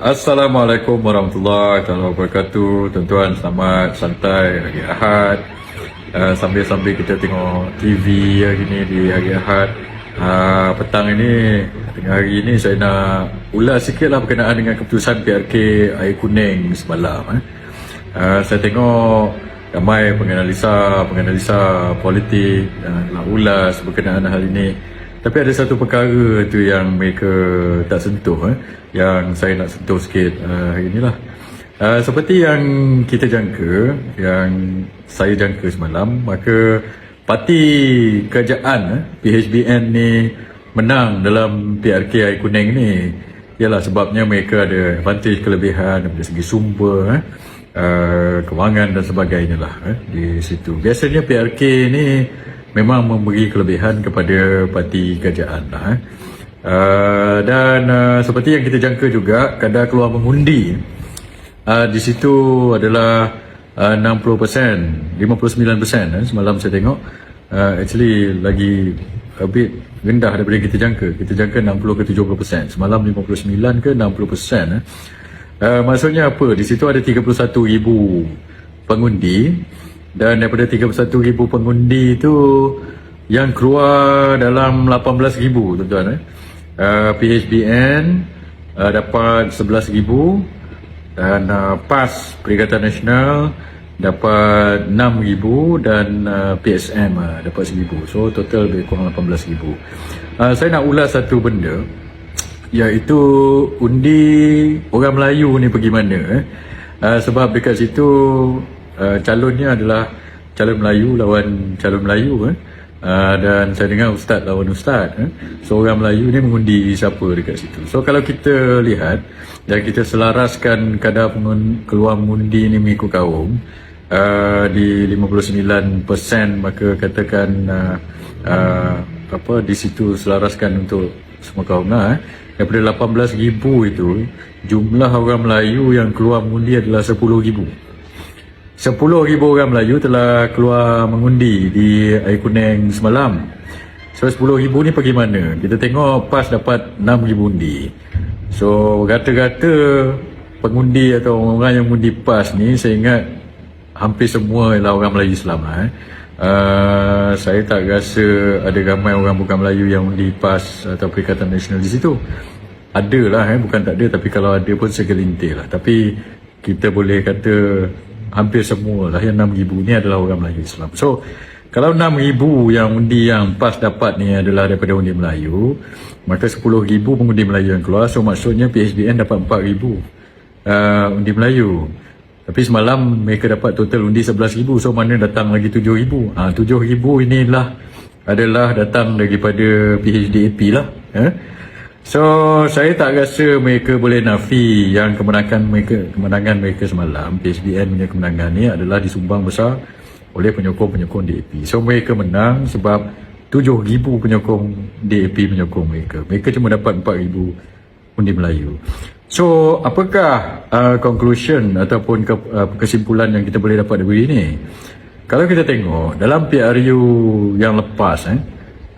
Assalamualaikum warahmatullahi wabarakatuh. Tuan-tuan selamat santai hari Ahad. Uh, sambil-sambil kita tengok TV hari ni di hari Ahad. Uh, petang ini tengah hari ini saya nak ulas sikit lah berkenaan dengan keputusan PRK Air Kuning semalam. Eh. Uh, saya tengok ramai penganalisa, penganalisa politik uh, nak ulas berkenaan hal ini. Tapi ada satu perkara tu yang mereka tak sentuh eh, yang saya nak sentuh sikit uh, hari inilah. Uh, seperti yang kita jangka, yang saya jangka semalam, maka parti kerajaan eh, PHBN ni menang dalam PRK Air Kuning ni ialah sebabnya mereka ada advantage kelebihan dari segi sumber eh, uh, kewangan dan sebagainya lah eh, di situ. Biasanya PRK ni memang memberi kelebihan kepada parti kerajaan lah. Eh. Uh, dan uh, seperti yang kita jangka juga kadar keluar mengundi uh, di situ adalah uh, 60%, 59% eh, semalam saya tengok uh, actually lagi a bit rendah daripada kita jangka. Kita jangka 60 ke 70%. Semalam 59 ke 60%. Eh. Uh, maksudnya apa? Di situ ada 31,000 pengundi dan daripada 31,000 pengundi itu yang keluar dalam 18,000 tuan-tuan eh. Uh, PHBN uh, dapat 11,000 dan uh, PAS Perikatan Nasional dapat 6,000 dan uh, PSM uh, dapat 1,000. So total lebih kurang 18,000. Uh, saya nak ulas satu benda iaitu undi orang Melayu ni pergi mana eh. Uh, sebab dekat situ uh, calonnya adalah calon Melayu lawan calon Melayu eh. Uh, dan saya dengar ustaz lawan ustaz eh. so orang Melayu ni mengundi siapa dekat situ so kalau kita lihat dan kita selaraskan kadar pengun- keluar mengundi ni mengikut kaum uh, di 59% maka katakan uh, uh, apa di situ selaraskan untuk semua kaum lah eh. daripada 18,000 itu jumlah orang Melayu yang keluar mengundi adalah 10,000 10,000 orang Melayu telah keluar mengundi di Air Kuning semalam. So 10,000 ni pergi mana? Kita tengok PAS dapat 6,000 undi. So rata-rata pengundi atau orang yang mengundi PAS ni saya ingat hampir semua ialah orang Melayu Islam lah. Eh. Uh, saya tak rasa ada ramai orang bukan Melayu yang undi PAS atau Perikatan Nasional di situ. Ada lah eh, bukan tak ada tapi kalau ada pun segelintir lah. Tapi kita boleh kata hampir semua lah yang 6,000 ni adalah orang Melayu Islam. So, kalau 6,000 yang undi yang PAS dapat ni adalah daripada undi Melayu, maka 10,000 pengundi Melayu yang keluar. So, maksudnya PHBN dapat 4,000 uh, undi Melayu. Tapi semalam mereka dapat total undi 11,000. So, mana datang lagi 7,000? Ha, 7,000 inilah adalah datang daripada PHDAP lah. Eh? So saya tak rasa mereka boleh nafi yang kemenangan mereka kemenangan mereka semalam PSBN punya kemenangan ni adalah disumbang besar oleh penyokong-penyokong DAP. So mereka menang sebab 7,000 penyokong DAP menyokong mereka. Mereka cuma dapat 4,000 undi Melayu. So apakah uh, conclusion ataupun ke, uh, kesimpulan yang kita boleh dapat dari ini? Kalau kita tengok dalam PRU yang lepas eh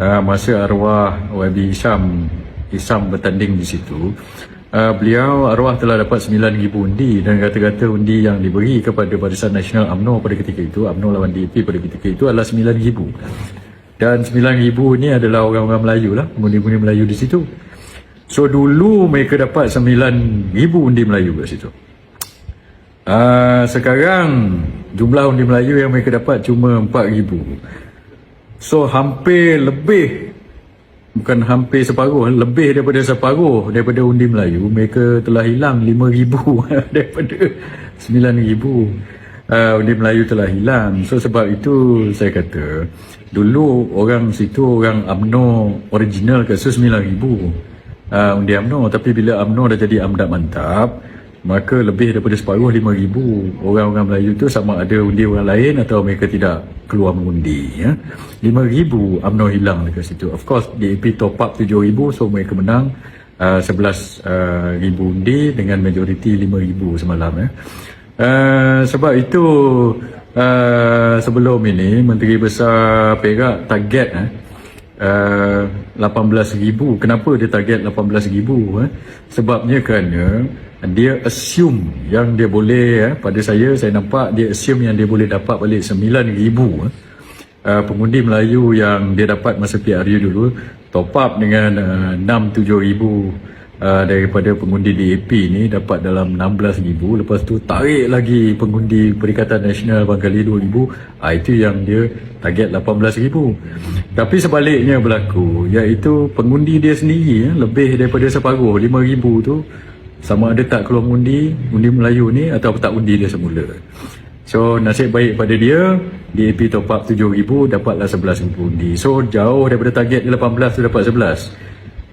uh, masa arwah YB Isham Isam bertanding di situ. Uh, beliau arwah telah dapat 9,000 undi dan kata-kata undi yang diberi kepada Barisan Nasional UMNO pada ketika itu UMNO lawan DAP pada ketika itu adalah 9,000 dan 9,000 ini adalah orang-orang Melayu lah undi-undi Melayu di situ. So dulu mereka dapat 9,000 undi Melayu kat situ. Uh, sekarang jumlah undi Melayu yang mereka dapat cuma 4,000 so hampir lebih bukan hampir separuh lebih daripada separuh daripada undi Melayu mereka telah hilang 5000 daripada 9000 uh, undi Melayu telah hilang. So sebab itu saya kata dulu orang situ orang AMNO original ke so 9000 uh, undi AMNO tapi bila AMNO dah jadi AMDAP mantap maka lebih daripada separuh 5,000 orang-orang Melayu tu sama ada undi orang lain atau mereka tidak keluar mengundi ya. 5,000 UMNO hilang dekat situ of course DAP top up 7,000 so mereka menang uh, 11,000 uh, undi dengan majoriti 5,000 semalam ya. Uh, sebab itu uh, sebelum ini Menteri Besar Perak target eh, uh, 18,000 kenapa dia target 18,000 eh? sebabnya kerana dia assume yang dia boleh eh, pada saya saya nampak dia assume yang dia boleh dapat balik 9,000 eh? uh, pengundi Melayu yang dia dapat masa PRU dulu top up dengan uh, 6-7 ribu uh, daripada pengundi DAP ni dapat dalam 16 ribu. Lepas tu tarik lagi pengundi Perikatan Nasional Bangkali 2 ribu. Uh, itu yang dia target 18 ribu. Tapi sebaliknya berlaku iaitu pengundi dia sendiri uh, lebih daripada separuh 5 ribu tu sama ada tak keluar undi undi Melayu ni atau tak undi dia semula. So nasib baik pada dia DAP top up 7,000 dapatlah 11,000 undi So jauh daripada target dia 18 tu dapat 11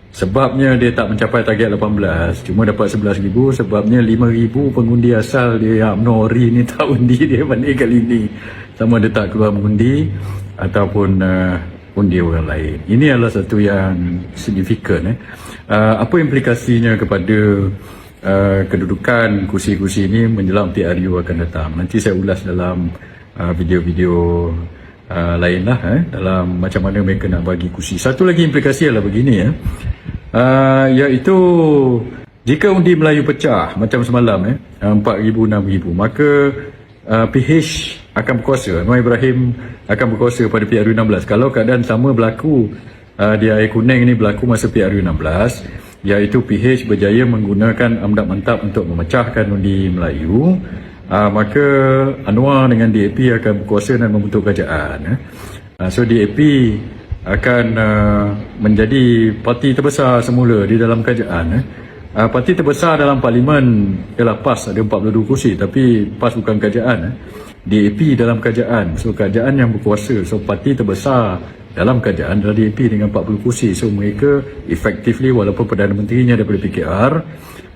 Sebabnya dia tak mencapai target 18 Cuma dapat 11,000 Sebabnya 5,000 pengundi asal dia yang Nori ni tak undi dia banding kali ni Sama dia tak keluar mengundi Ataupun uh, undi orang lain Ini adalah satu yang signifikan eh. uh, Apa implikasinya kepada uh, kedudukan kursi-kursi ini menjelang PRU akan datang. Nanti saya ulas dalam uh, video-video uh, lain lah eh, dalam macam mana mereka nak bagi kursi. Satu lagi implikasi adalah begini ya. Uh, iaitu jika undi Melayu pecah macam semalam eh, 4,000, 6,000 maka uh, PH akan berkuasa. Anwar Ibrahim akan berkuasa pada PRU 16. Kalau keadaan sama berlaku uh, di air kuning ini berlaku masa PRU 16 iaitu PH berjaya menggunakan amdak mantap untuk memecahkan undi Melayu uh, maka Anwar dengan DAP akan berkuasa dan membentuk kerajaan uh, so DAP akan uh, menjadi parti terbesar semula di dalam kerajaan uh, parti terbesar dalam parlimen ialah PAS ada 42 kursi tapi PAS bukan kerajaan DAP dalam kerajaan so kerajaan yang berkuasa so parti terbesar dalam keadaan adalah DAP dengan 40 kursi. So mereka effectively walaupun Perdana Menterinya daripada PKR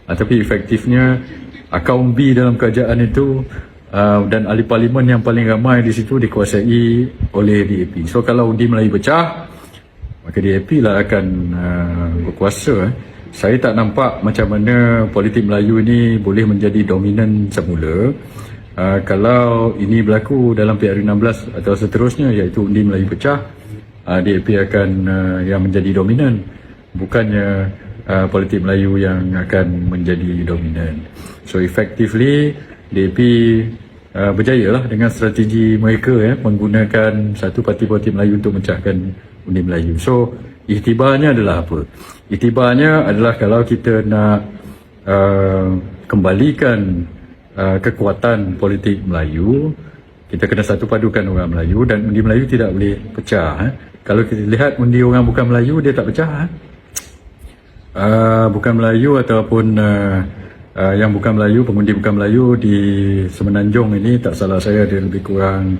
uh, tapi efektifnya akaun B dalam kerajaan itu uh, dan ahli parlimen yang paling ramai di situ dikuasai oleh DAP so kalau undi Melayu pecah maka DAP lah akan uh, berkuasa eh. saya tak nampak macam mana politik Melayu ini boleh menjadi dominan semula. Uh, kalau ini berlaku dalam PRU 16 atau seterusnya iaitu undi Melayu pecah uh, DAP akan uh, yang menjadi dominan. Bukannya uh, politik Melayu yang akan menjadi dominan. So effectively DAP uh, berjaya lah dengan strategi mereka ya menggunakan satu parti-parti Melayu untuk mencahkan undi Melayu. So iktibarnya adalah apa? Iktibarnya adalah kalau kita nak uh, kembalikan uh, kekuatan politik Melayu kita kena satu padukan orang Melayu dan undi Melayu tidak boleh pecah eh. Kalau kita lihat undi orang bukan Melayu dia tak pecah uh, bukan Melayu ataupun uh, uh, yang bukan Melayu pengundi bukan Melayu di Semenanjung ini tak salah saya ada lebih kurang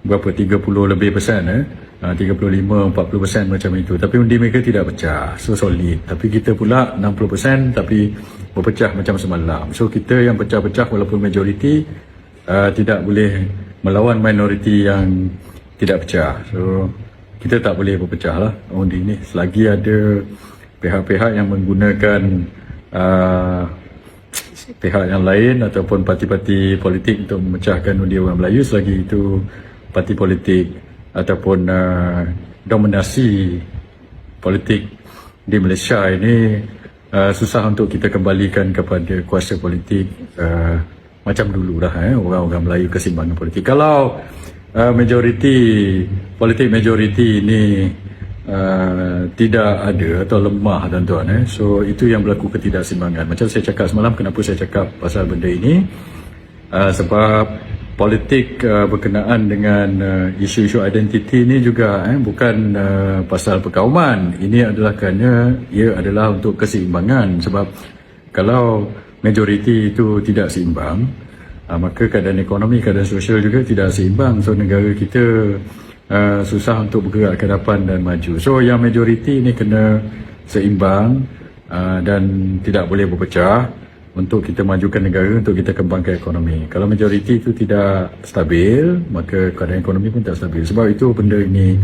berapa 30 lebih persen eh? Uh, 35 40 persen macam itu. Tapi undi mereka tidak pecah so solid. Tapi kita pula 60 persen tapi berpecah macam semalam. So kita yang pecah-pecah walaupun majoriti uh, tidak boleh melawan minoriti yang tidak pecah. So kita tak boleh berpecah lah undi ni selagi ada pihak-pihak yang menggunakan uh, pihak yang lain ataupun parti-parti politik untuk memecahkan undi orang Melayu selagi itu parti politik ataupun uh, dominasi politik di Malaysia ini uh, susah untuk kita kembalikan kepada kuasa politik uh, macam dulu lah eh, orang-orang Melayu kesimbangan politik. Kalau uh, majoriti politik majoriti ini uh, tidak ada atau lemah tuan-tuan eh. so itu yang berlaku ketidaksimbangan macam saya cakap semalam kenapa saya cakap pasal benda ini uh, sebab politik uh, berkenaan dengan uh, isu-isu identiti ini juga eh, bukan uh, pasal perkauman ini adalah kerana ia adalah untuk keseimbangan sebab kalau majoriti itu tidak seimbang uh, maka keadaan ekonomi, keadaan sosial juga tidak seimbang. So negara kita uh, susah untuk bergerak ke depan dan maju. So yang majoriti ini kena seimbang uh, dan tidak boleh berpecah untuk kita majukan negara, untuk kita kembangkan ekonomi. Kalau majoriti itu tidak stabil, maka keadaan ekonomi pun tak stabil. Sebab itu benda ini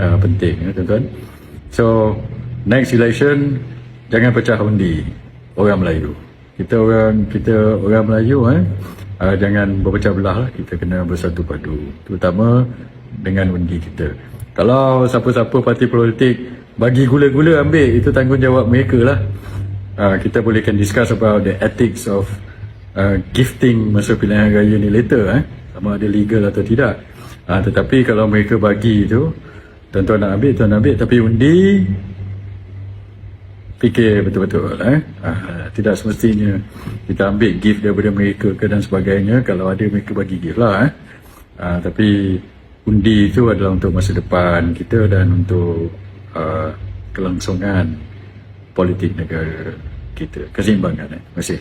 uh, penting, ya, tuan-tuan. So, next election, jangan pecah undi orang Melayu. Kita orang kita orang Melayu eh uh, jangan berpecah belah lah kita kena bersatu padu terutama dengan undi kita Kalau siapa-siapa parti politik bagi gula-gula ambil itu tanggungjawab mereka lah. Uh, kita boleh can discuss about the ethics of uh, gifting masa pilihan raya ni later eh. Sama ada legal atau tidak. Uh, tetapi kalau mereka bagi itu tuan-tuan nak ambil, tuan ambil tapi undi fikir betul-betul eh. Uh, tidak semestinya kita ambil gift daripada mereka ke dan sebagainya kalau ada mereka bagi gift lah eh. Uh, tapi undi itu adalah untuk masa depan kita dan untuk uh, kelangsungan politik negara kita keseimbangan eh. Terima kasih.